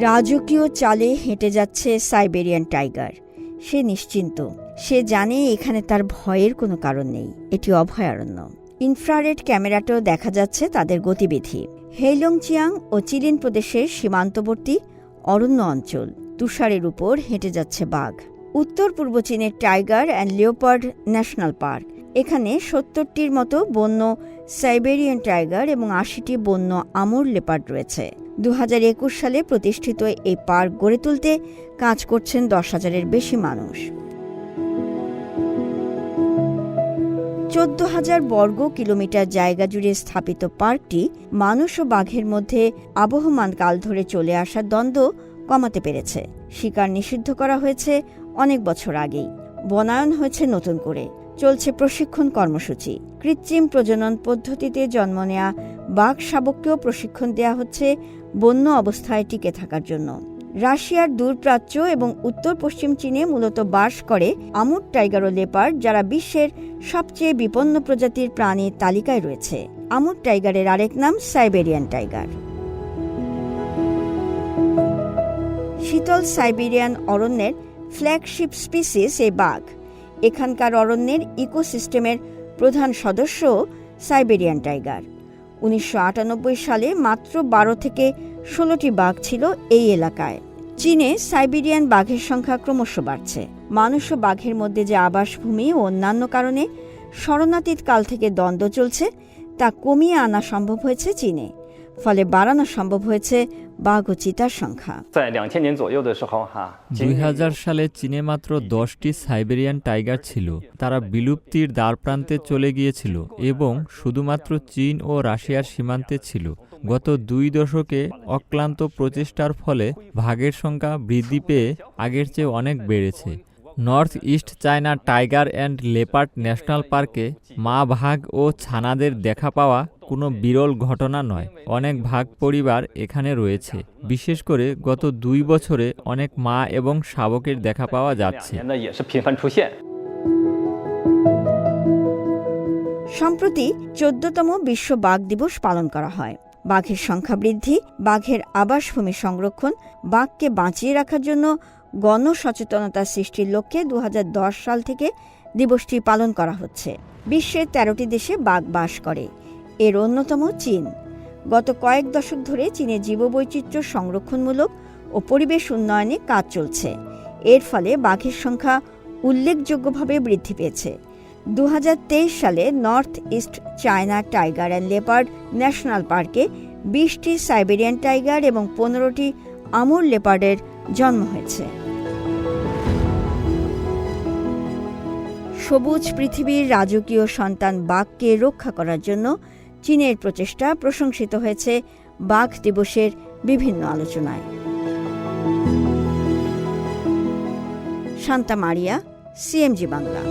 রাজকীয় চালে হেঁটে যাচ্ছে সাইবেরিয়ান টাইগার। সে নিশ্চিন্ত। সে জানে এখানে তার ভয়ের কোনো কারণ নেই। এটি অভয়ারণ্য। ইনফ্রারেড ক্যামেরাতেও দেখা যাচ্ছে তাদের গতিবিধি। হেইলংচিয়াং ও চিলিন প্রদেশের সীমান্তবর্তী অরণ্য অঞ্চল, তুষারের উপর হেঁটে যাচ্ছে বাঘ। উত্তর পূর্ব চীনের tiger and leopard national park. এখানে সত্তরটির মতো বন্য সাইবেরিয়ান টাইগার এবং আশিটি বন্য আমর লেপার্ড রয়েছে। দু হাজার একুশ সালে প্রতিষ্ঠিত এই পার্ক গড়ে তুলতে কাজ করছেন দশ হাজারের বেশি মানুষ। চোদ্দ হাজার বর্গ কিলোমিটার জায়গা জুড়ে স্থাপিত পার্কটি মানুষ ও বাঘের মধ্যে আবহমান কাল ধরে চলে আসা দ্বন্দ্ব কমাতে পেরেছে। শিকার নিষিদ্ধ করা হয়েছে অনেক বছর আগেই। বনায়ন হয়েছে নতুন করে। চলছে প্রশিক্ষণ কর্মসূচি। কৃত্রিম প্রজনন পদ্ধতিতে জন্ম নেয়া বাঘ শাবককেও প্রশিক্ষণ দেয়া হচ্ছে বন্য অবস্থায় টিকে থাকার জন্য। রাশিয়ার দূরপ্রাচ্য এবং উত্তর পশ্চিম চীনে মূলত বাস করে আমুর টাইগার ও লেপার্ড, যারা বিশ্বের সবচেয়ে বিপন্ন প্রজাতির প্রাণীর তালিকায় রয়েছে। আমুর টাইগারের আরেক নাম সাইবেরিয়ান টাইগার। শীতল সাইবেরিয়ান অরণ্যের ফ্ল্যাগশিপ স্পিসিস এই বাঘ। এখানকার অরণ্যের ইকোসিস্টেমের প্রধান সদস্য সাইবেরিয়ান টাইগার। উনিশশো আটানব্বই সালে মাত্র বারো থেকে ষোলোটি বাঘ ছিল এই এলাকায়। চীনে সাইবেরিয়ান বাঘের সংখ্যা ক্রমশ বাড়ছে। মানুষ ও বাঘের মধ্যে যে আবাসভূমি ও অন্যান্য কারণে শরণাতীত কাল থেকে দ্বন্দ্ব চলছে তা কমিয়ে আনা সম্ভব হয়েছে চীনে। ফলে বাড়ানো সম্ভব হয়েছে বাঘ ও চিতার সংখ্যা। দুই হাজার সালে চীনে মাত্র দশটি সাইবেরিয়ান টাইগার ছিল। তারা বিলুপ্তির দ্বারপ্রান্তে চলে গিয়েছিল এবং শুধুমাত্র চীন ও রাশিয়ার সীমান্তে ছিল। গত দুই দশকে অক্লান্ত প্রচেষ্টার ফলে ভাগের সংখ্যা বৃদ্ধি পেয়ে আগের চেয়ে অনেক বেড়েছে। North east China tiger and leopard national পার্কে মা ভাগ ও ছানাদের দেখা পাওয়া কোনো বিরল ঘটনা নয়। অনেক ভাগ পরিবার এখানে রয়েছে। বিশেষ করে গত দুই বছরে অনেক মা এবং শাবকের দেখা পাওয়া যাচ্ছে। সম্প্রতি চোদ্দতম বিশ্ব বাঘ দিবস পালন করা হয়। বাঘের সংখ্যা বৃদ্ধি, বাঘের আবাসভূমি সংরক্ষণ, বাঘকে বাঁচিয়ে রাখার জন্য গণসচেতনতা সৃষ্টির লক্ষ্যে দু হাজার দশ সাল থেকে দিবসটি পালন করা হচ্ছে। বিশ্বের তেরোটি দেশে বাঘ বাস করে। এর অন্যতম চীন। গত কয়েক দশক ধরে চীনে জীববৈচিত্র্য সংরক্ষণমূলক ও পরিবেশ উন্নয়নে কাজ চলছে। এর ফলে বাঘের সংখ্যা উল্লেখযোগ্যভাবে বৃদ্ধি পেয়েছে। দু হাজার তেইশ সালে north east China tiger and leopard national পার্কে বিশটি সাইবেরিয়ান টাইগার এবং পনেরোটি আমুর লেপার্ডের জন্ম হয়েছে। সবুজ পৃথিবীর রাজকীয় সন্তান বাঘকে রক্ষা করার জন্য চীনের প্রচেষ্টা প্রশংসিত হয়েছে বাঘ দিবসের বিভিন্ন আলোচনায়। শান্তা মারিয়া, সিএমজি বাংলা।